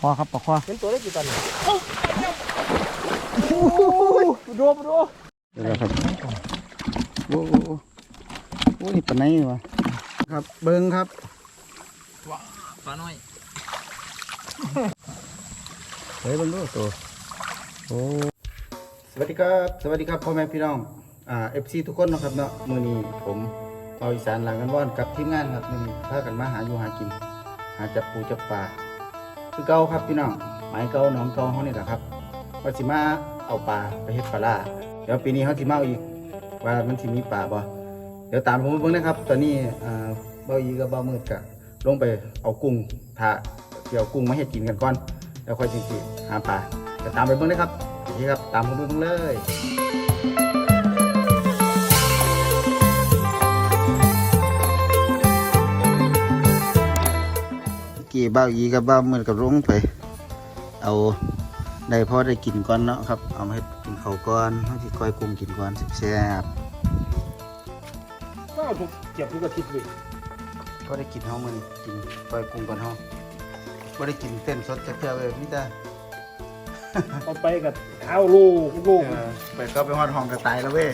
คอครับปลาคอเห็นตัวได้กี่ตันเนี่ยดูดูเดี๋ยวครับโอ้โหโอ้นี่ปลาไหนวะครับ เบิ้งครับปลาน้อยเฮ้ยเบิ้งดูตัวโอ้สวัสดีครับ สวัสดีครับพ่อแม่พี่น้องอ่าเอฟซีทุกคนนะครับเนาะมื้อนี้ผมเอาอีสานหลังกันว่อนกับทีมงานครับมื้อนี้พากันมาหาอยู่หากิน หาจับปูจับปลา คือเก่าครับพี่น้องหมายเก่าหนองเก่าเฮานี่แหละครับว่าสิมาเอาปลาไปเฮ็ดปลาล่าเดี๋ยวปีนี้เฮาสิมาอีก ว่ามันสิมีปลาบ่เดี๋ยวตามผมไปเบิ่งนะครับ ตอนนี้อ่าเบาอีกับเบามืดกะลงไปเอากุ้งถ้าเดี๋ยวกุ้งมาเฮ็ดกินกันก่อน แล้วค่อยสิหาปลาเดี๋ยวตามไปเบิ่งนะครับโอเคครับ ตามผมไปเบิ่งเลย กี่เบ้าอีกับเบ้ามือกับลงไปเอาได้พอได้กินก่อนเนาะครับ เอามาให้กินเขาวก่อนให้ที่ก้อยกุ้งกินก่อนแซ่บก็ถูกเก็บทุกอาทิตย์เลยๆก็ได้กินเฮามันกินก้อยกุ้งก่อนเฮาบ่ได้กินเต้นสดจักเทื่อเลยมิแต่เอาไปกับเอาลูกลูกเออไปก็ไปฮอดห้องกระต่ายแล้วเว้ย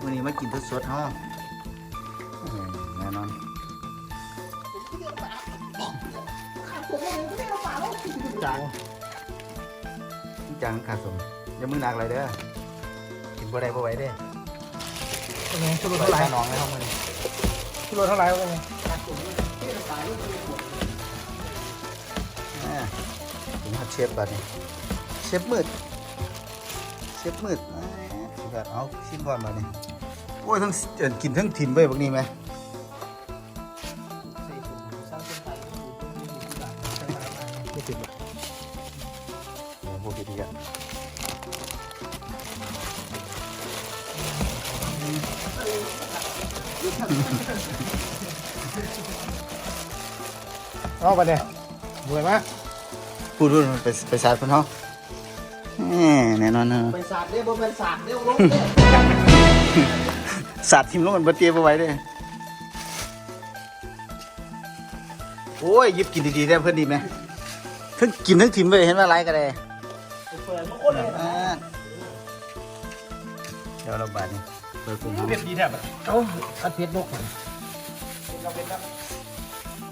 มื้อนี้มากินสดๆเฮาเจางจังขาดสมอย่ามึงหนักเลยเด้อกินบ่ได้บ่ไหวเด้อเป็นไงชุดไปเท่าไหร่ค่าน้องในห้องมื้อนี้ชุดเท่าไหร่เป็นไงอ่าถึงฮอดเชฟบัดนี้เชฟมืดเชฟมืดอ่าสิแบบเอาชิมก่อนบัดนี้โอ้ยทั้งเอิ้นกินทั้งถิ่มเว้ยพวกนี้ไหมไม่ เอาไปเนี่ยเหนื่อยไหมพูดพูดไปไปสาดคนเฮาแหมแน่นอนเนอะไปสาดเด้บ่เป็นสาดเด้ลงเด้สาดทิมลงกันบ่เตียบ่ไหวเด้อโอ้ยหยิบกินดีๆได้เพิ่นดีไหมทั้งกินทั้งทิมไปเห็นว่าไรก็ได้เปิดมาโอ้ยอ่าเดี๋ยวเราบาดนี่เปิดกลุ่มเผ็ดดีแทบเอ้าอัดเผ็ดนกเราเป็นครับ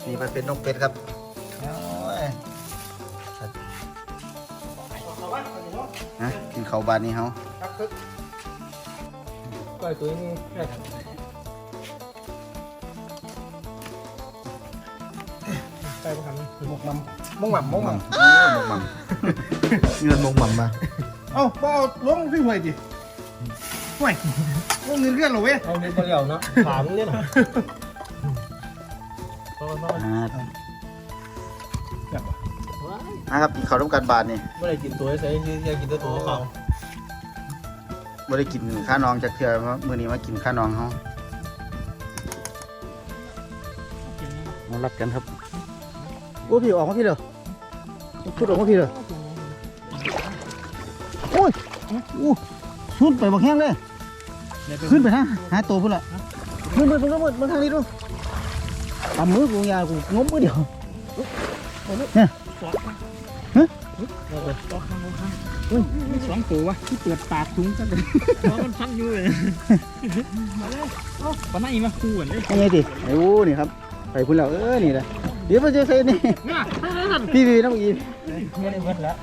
นี่มันเป็นนกเป็ดครับโอ้ยนะกินข้าบาดนี้เฮาครับคือก้อยตัวนี้แค่ใช่ปะครับหมกมัมมกหม่ำมกหม่ำโอ้ยมกมัมเงินมกมัมมาเอ้าบ่เอาลงพี่ห่วยดิห่วยลงเงินเลื่อนเหรอเว้ยเอาเงินเปลี่ยวนะถามเนี่ยห น่อยอ่านะครับกินข้าวร่วมกันบาทนี่ไม่ได้กินตัวใช่ใช่กินแต่ตัวเขาไม่ได้กินข้าน้องจากเทื่อเพราะมื้อนี้มากินข้าน้องเฮามารับกันครับโอ้พี่ออกมาพี่เด้อพูดออกมาพี่เด้อโอ้ยอู้ชุดไปบักแห้งเลย ขึ้นไปทางหาตัวพุ่นละขึ้นไปตรงนั้นมาทางนี้ดู เอามือกูยาวกูงมมือเดียวเนี่ยมีสองตัววะที่เปิดปากถุงจังเลยมันพันอยู่เลยมาเลยเอ้าปนไหนมาคู่กันเลยยังไงดิไอ้โอ้นี่ครับไปพุ่นแล้วเออนี่แหละเดี๋ยวมันจะใส่นี่น่ะพี่พี่น้องอีไม่ได้เบิดแล้ว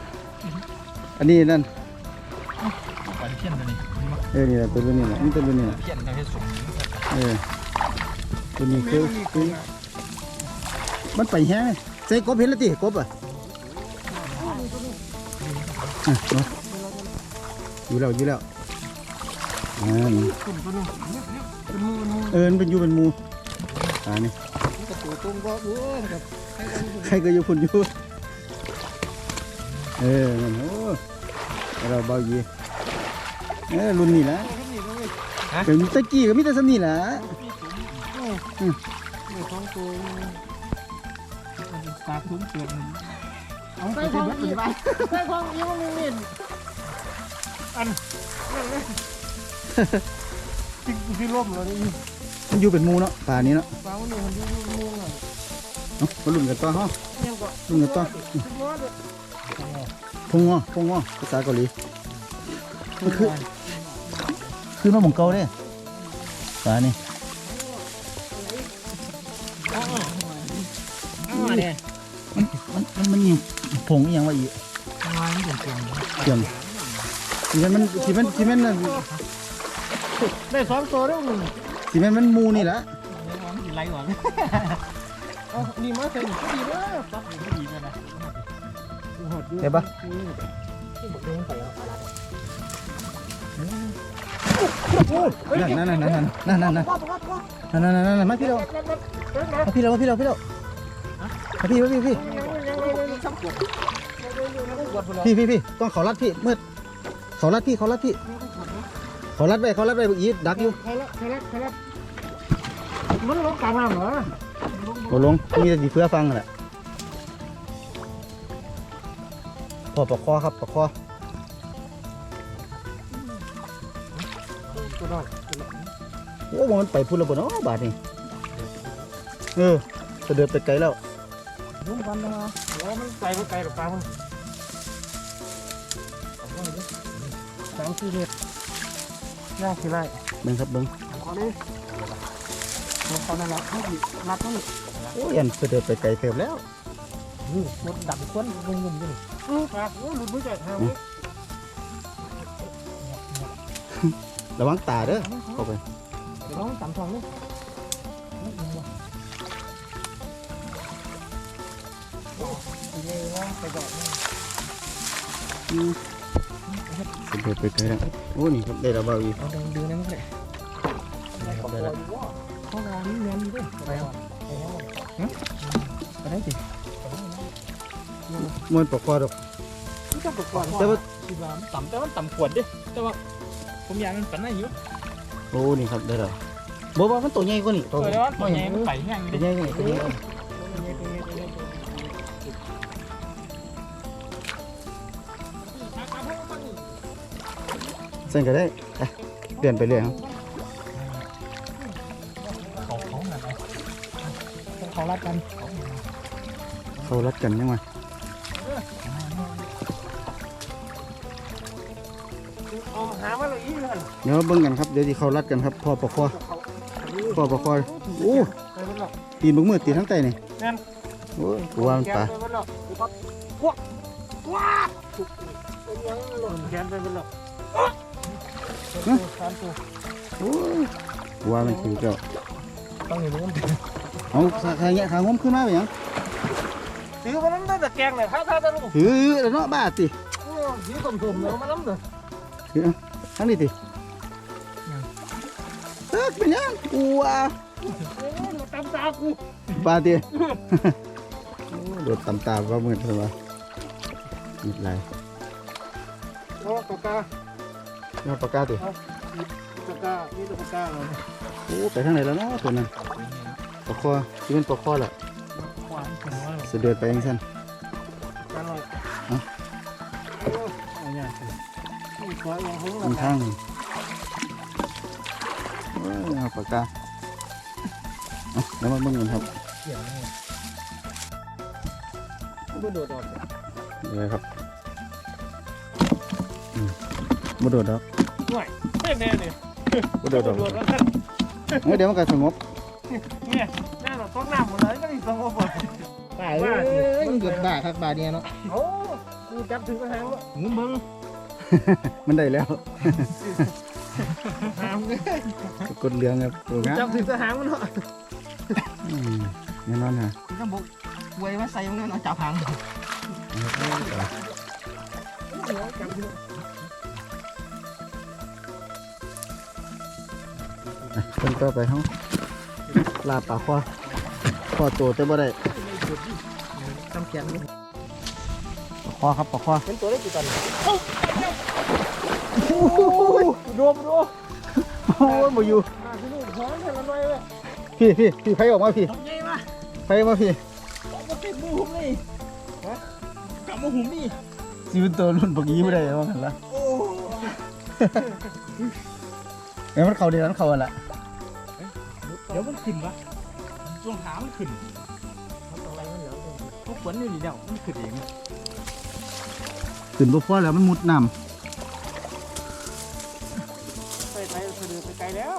อันนี้นั่นปานเพี้ยนตัวนี้เออนี่แหละตัวนี้แหละนี่ตัวนี้แหละเพี้ยนให้สูงเออตัวนี้คือคือ มันไปแห้งใส่กบเห็นแล้วติกบอะอะเอาอยู่แล้วอยู่แล้วอ่านี่ขึ้นตัวนึงเป็นมูมูเออมันเป็นอยู่เป็นหมูอ่านี่กระตัวตรงก็โอ้ยครับใครก็อยู่คนอยู่ เออนั่นโอ้เราเบายีเออรุ่นนี้แหละเป็นตะกี้ก็มีแต่สำนี่แหละสองตัว ปากถุงเปิดเอาไปที่รถไปไปของอีมันมีอันนั่นเลยที่ร่มเลยนี่มันอยู่เป็นมูเนาะป่านี้เนาะปลามันนี่มันอยู่มูอะเนาะมาลุ้นกันต่อฮะยังก็ลุ้นกันต่อพงงอพงงอภาษาเกาหลีมันคือคือมาหมองเกาเด้ปลานี่อ๋ออ๋อเนี่ย มันมันมันยังผงอหยังวะอีประมาณนี้เป็นเสียงเสียงที่มันที่มันที่มันนั่นได้สองตัวแล้วมึงที่มันมันหมูนี่แหละกินไรก่อนเอาดีมากเลยดีมากปั๊บดีเลยนะเห็นปะนั่นนั่นนั่นนั่นนั่นนั่นนั่นนั่นนั่นนั่นนั่นมาพี่เรามาพี่เรามาพี่เราพี่เรามาพี่มาพี่พี่ พี่พี่พี่ต้องเขารัดพี่มืดเขารัดพี่เขารัดพี่เขารัดไปเขารัดไปอีดักอยู่ใครละใครละใครละมันลงกลางน้ำเหรอโอ้ลงมีแต่ดีเพื่อฟังแหละพอปะคอครับปะคอตัวน้อยโอ้มันไปพูดระเบิดเนาะบาทนี่เออจะเดินไปไกลแล้วยุ่งกันนะ โอ้มันไกลมันไกลหรอกปลามันสามสี่เมตรย่างสี่ไร่เบิ้งครับเบิ้งขอเลยมันเขานั่นแหละเขาดิรัดมันโอ้ยันจะเดินไปไกลเติมแล้วนี่รถดับควันงงงอยู่นี่อือปลาโอ้หลุดมือใจหาไว้ระวังตาเด้อเข้าไปเดี๋ยวน้องต่ำทองนี่ ไปดอกจะเดินไปไกลแล้วโอ้นี่ครับได้ระเบิดอีกเอาดึงดึงนั่นก็ได้ได้ละเขาวางนี่เงินด้วยไปเอาไปได้สิมันปะคอดอกนี่ก็ก่อนแต่ว่าคิดว่ามันต่ำแต่มันต่ำขวดดิแต่ว่าผมอยากมันปันได้อยู่โอ้นี่ครับได้แล้วบ่ว่มันตัวใหญ่กว่านี่เออแล้วตัวใหญ่มันไปง่ายตัวใหญ่นี่ตัวใหญ่ เส้นก็ได้ไปเปลี่ยนไปเรื่อยครับเขาเขาหนักเขารัดกัน เขารัดกันยังไงเอาหามาเลยอีกเลยเดี๋ยวเบิ่งกันครับเดี๋ยวที่เขารัดกันครับพ่อปะคอพ่อปะคอโอ้ไปเป็นหรอกตีนบกมือตีนทั้งใจนี่แม่นโอ้ยกูว่ามันปลาไปเป็นหรอกปั๊บกวักกวักเป็นยังหล่นแขนไปเป็นหรอก สามตัวโอ้ยกูว่ามันถือเจ้าต้องอยู่ตรงนั้นเอาขางเงี้ยขางงมขึ้นมาไปหยังถือมาน้ำได้แต่แกงเลยถ้าถ้าจะลูกถือแล้วเนาะบ้าติถือตุ่มๆเลยมาน้ำเลยถือเอาทั้งนี้ติเอิกเป็นหยังกูว่าตามตากูบ้าติโอ้ยโดดตำตาว่ามืดเลยวะมิดไรโอ้ปากกา นี่ปากกาติปากกานี่ตัวปากกาเลยโอ้ไปทางไหนแล้วเนาะตัวนั้นปลาคอที่เป็นปลาคอแหละขวานขวานว่าเสด็จไปยังสั้นกันเลยเอาอย่างสินี่ขวานอย่างหงมันทางนี่โอ้ยเอาปากกาเอาแล้วมาเบิ่งกันครับเกี่ยวนี่กูโดดออกเดี๋ยวครับ บ่โดดดอกหน่วยเต้นแน่เลยบ่โดดดอกโดดแล้วกันเฮ้ยเดี๋ยวมันก็สงบเนี่ยแน่นอนต้องน้ำหมดเลยก็นี่สงบหมดบ้าเอ้ยมันเกิดบ้าคักบ้าเนี่ยเนาะโอ้กูจับถึงกระหังแล้วงุ้มมึงมันได้แล้วหามเลยกดเหลืองครับตัวงาจับมถึงกระหังมันเนาะอืมแน่นอนฮะคุณก็บอกไว้ว่าใส่มันเนาะจับหาง คนต่อไปเขาลาปากคอคอตัวเต็มบ่ได้ต้องเขียนปากคอครับปากคอเป็นตัวได้กี่ตันรวมรวมโอ้ยมาอยู่พี่พี่พี่ไฟออกมาพี่ไฟมาพี่มาเก็บมือผมเลยกลับมาหุ่มนี่ชีวิตตัวรุ่นปกี้ไม่ได้ว่ากันละเอ้ยมันเข่าดีนั้นเข่าละ ดี๋ยวมันขึ้นวะช่วงขามันขึ้นเขาต่อขวนอยู่นี่เดียวมันขึ้นเองขึ้นบ่พอแล้วมันมุดน้ไปไปไปเดินไปไกลแล้ว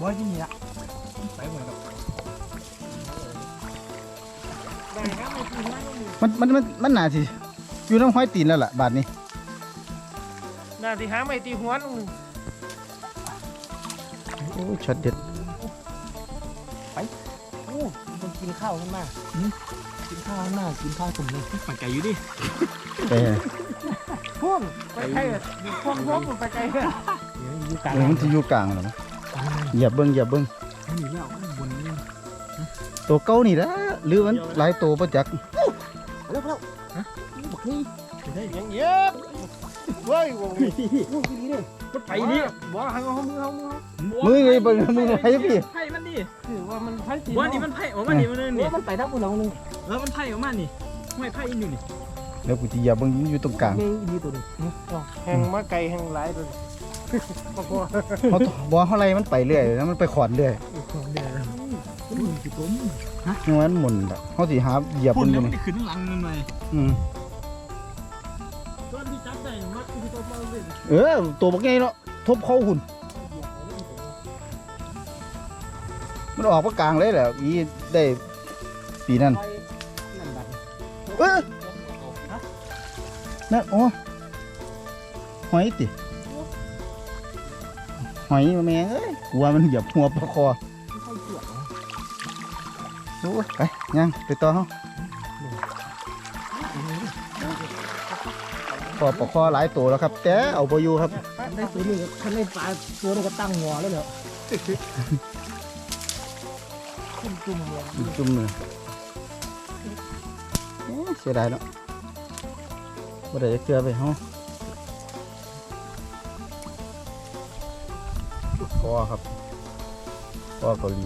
บ่ที่นี่ละไปเหมือนกับได้ครับไม่กินไม่มีำมันมันมันมันน่าสิอยู่น้ำห้อยตีนแล้วล่ะบาดนี้น่าที่หาไม่ตีหัวนึงโอ้ช็อตเด็ด กินข้าวขึ้นมากินข้าวขึ้นมากินข้าวผมเลยปักไก่อยู่ดิไปพ่วงไปไกลอะพ่วงพ่วงผมไปไกลอะอยู่กลางเออมันสิอยู่กลางแล้วมั้งเหยียบเบิ่งเหยียบเบิ่งนี่แล้วบนนี้ตัวเก่านี่ละหรือมันหลายตัวบ่จักเร็วเร็วบักนี่ได้ยังเย็บเว้ยวงนี้วงนี้เลยมันไปนี่บ่หังเอามือเอามือมือไงเบิ่งมือไผพี่ไผ่มันดิคือ ว่ามันพันตีว่านี่มันไผ่ออกมานี่มันนี่ว่ามันไปทั้งมือเราเลยเออมันไผ่ออกมานี่ไม่ไผ่อีกนี่นี่เดี๋ยวกูสิเหยียบเบิ่งอยู่ตรงกลางมีดีตัวนี้แหงมาไกลแหงหลายตัวนี้ปะกอเพราะบ่เฮาไรมันไปเรื่อยแล้วมันไปขอนเรื่อยเดี๋ยวมันกี่ต้นยังว่ามันหมุนแบบเฮาสิหาเหยียบคุเบิ่ณงอแล้วยู่มันนี่ได้ขึ้นหลังมันเลยอืมตัวที่จับได้มัดที่ตัวมาเลยเออตัวบักใหญ่เนาะทบเข้าหุ่น มันออกมากลางเลยแหละอีได้ปีนั้นเออนั่นโอ้หอยติหอยแมงเอ้ยกลัวมันเหยียบหัวปลาคอดูไปยังไปต่อเฮาพอปลาคอหลายตัวแล้วครับ แต่เอาไปอยู่ครับได้ตัวนี้ท่านได้ปลาตัวนี้ก็ตั้งหัวแล้วเหรอ ขึ้นจุ่มหัวจุ่มเลยเอ๊ะเสียดายเนาะบ่ได้จะเกลือไปเฮาคอครับคอเกาหลี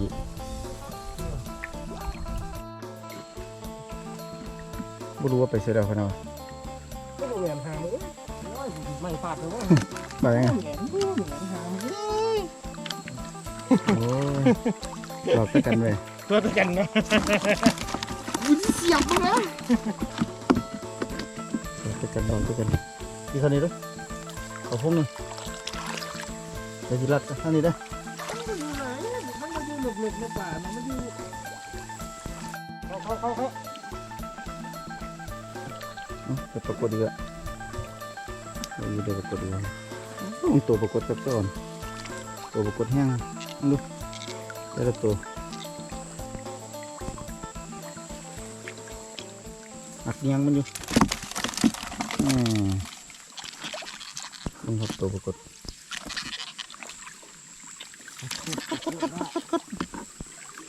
บ่รู้ว่าไปเสียดายขนาดก็แหวนหางเลยไม่ฟาดเลยว่าไปยังไงแหวนแหวนหางโอ้ย หลอกกันเลยตัวตะกันนะเสียบมึงนะหลอกกันหลอกกันที่คันนี้ด้วยเอาพวกนี้ไปที่รัดข้างนี้ได้อมันอยู่ไหนมันมาอยู่หลบๆในป่ามันมาอยู่เขาเขาเขาเอาไปปรากฏดีกว่าเราอยู่ได้ปรากฏดีกว่ามีตัวปรากฏกับซ้อนตัวปรากฏแห้งดู แต่ละตัวหักเนียงมันอยู่อืมนี่ครับตัวปรากฏ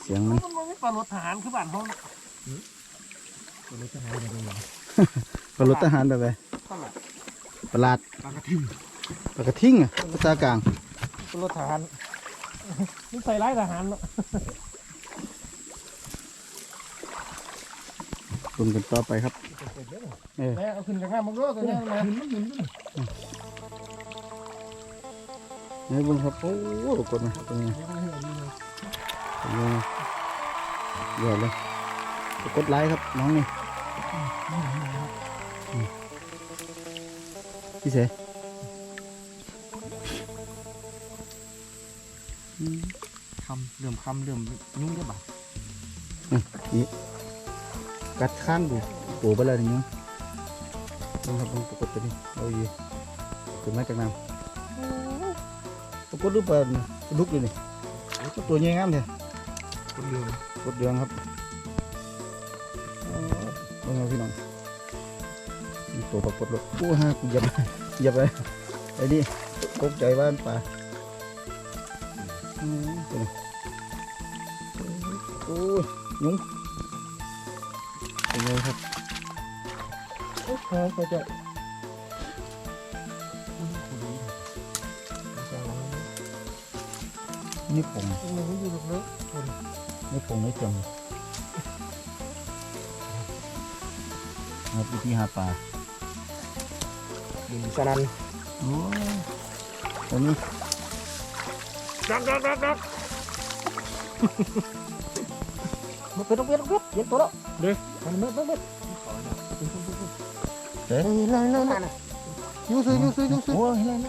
เสียงมันมันไม่ปลารถทหารคือบ้านเขาปลารถทหารแบบไหนประหลาดปลากระทิงปลากระทิงอะภาษากลางปลารถทหาร นี่ใส่ร้ายทหารเนาะรุนกันต่อไปครับ เออ แล้วเอาขึ้นจากน้ำมันก็ตัวนี้นะนี่เบุญครับโอ้โหกดมาตรงนี้ตรงนี้เยอะเลยกดไลค์ครับน้องนี่อืมพี่เสำเริ่มคำเริ่มยุ่งได้บ่านี่กัดข้างดูปูไปเลยนี่ลงครับลงปรากฏตัวนี้เอาอยู่ขึ้นมาจากน้ำปรากฏรูปเปิดลุกเลยนี่โอ้ตัวใหญ่งามเลยคนเดียวกดเดืองครับเอาเอาพี่น้องมีตัวปรากฏรถโอ้ฮะเหยียบเหยียบเลยไอ้นี่ตกใจบ้านป่าอืมเป็นไง โอ้ยยุงเป็นไงครับโอ้โหเขาจะนี่ผงมันอยู่ลึกนี่ผงนี่จมครับวิธีหาปลาๆดินสนันโอ้ยตอนนี้ดักดักดักดัก มันเป็นต้องเป็นต้องเย็นตัวแล้วเด้อไปมันมืดมืดมืดเอ๊ะเฮ้ยนั่นนั่นนั่นยูซื้อยูซื้อยูซื้อโอ้ยเห็นแ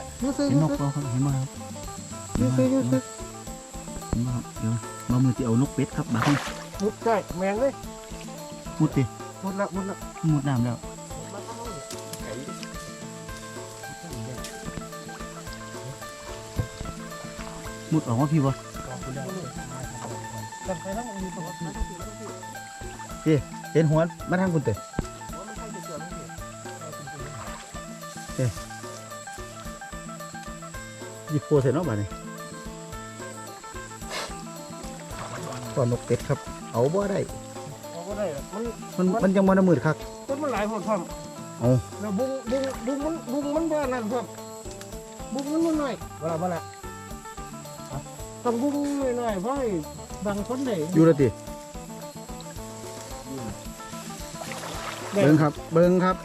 แมงเลยมุดดิมุดละมุดละมุดน้ำแล้วมุดออกมาพี่บ่กันไปทั้งมีตัวมันต้องถือมันต้องถือเห็นหัวมาทางคุณเตะว่ามันใช่จะเกิดไม่เกิดหยิบโคเสร็จเนาะบาดนี้ก่อนนกเป็ดครับ เอาบ่ได้เอาก็ได้มันมันมันยังมันมืดครับต้นมันหลายหดพร้อมเอาแล้วบุ้งบุ้งบุ้งมันบุ้งมันบ้านั่นพร้อมบุ้งมันมันหน่อยเวลาเวลาต้องบุ้งหน่อยๆเพราะให้ บางคนได้อยู่แล้วติเบิ้งครับ เบิ้งครับ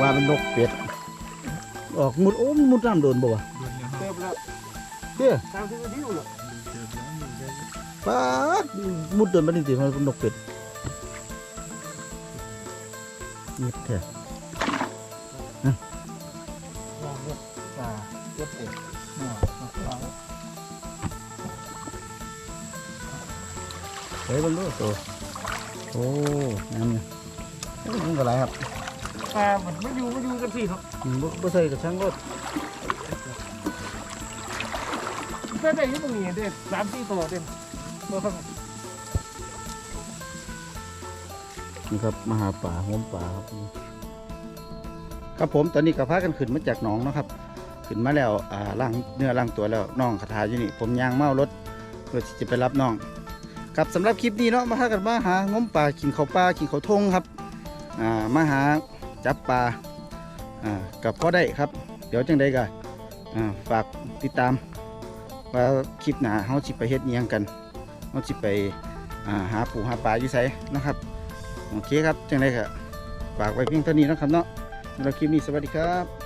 ว่าเป็นนกเป็ด ออกมุดโอ้มมุดน้ำโดนบ่วะเติมแล้วเด้อสามสิบนาทีอยู่แล้ว ป้าดมุดโดนมาจริงๆมันเป็นนกเป็ดเงียบแท้ลองดูอ่าเย็บเองอ่าลองเฮ้ยบนลูกตัวโอ้น้ำเนี่ยโอ้ยมันก็หลายครับอ่ามันไม่อยู่ไม่อยู่กันสิครับอืมบ่บ่ใส่กับช่างรถแค่ได้อยังตรงนี้เด็ดสามสี่ตัวเด็ดตัวข้าง นี่ครับมาหาป่าโหมป่าครับครับผมตอนนี้ก็พากันขึ้นมาจากหนองนะครับ ขึ้นมาแล้วอ่าล้างเนื้อล้างตัวแล้วน้องคาถาอยู่นี่ ผมยางเมารถเพื่อจะไปรับน้องครับสำหรับคลิปนี้เนาะมาพากันมาหางมป่ากินเขาปลากินเขาทงครับอ่ามาหาจับปลาอ่ากับพ่อได้ครับ เดี๋ยวจังใดก็อ่าฝากติดตามว่าคลิปหน้าเฮาสิไปเฮ็ดยังกัน เฮาสิไปาหาปูหาปลาอยู่ไสนะครับโอเคครับจังไรครับฝากไว้เพียงเท่านี้นะครับเนาะสำหรับคลิปนี้สวัสดีครับ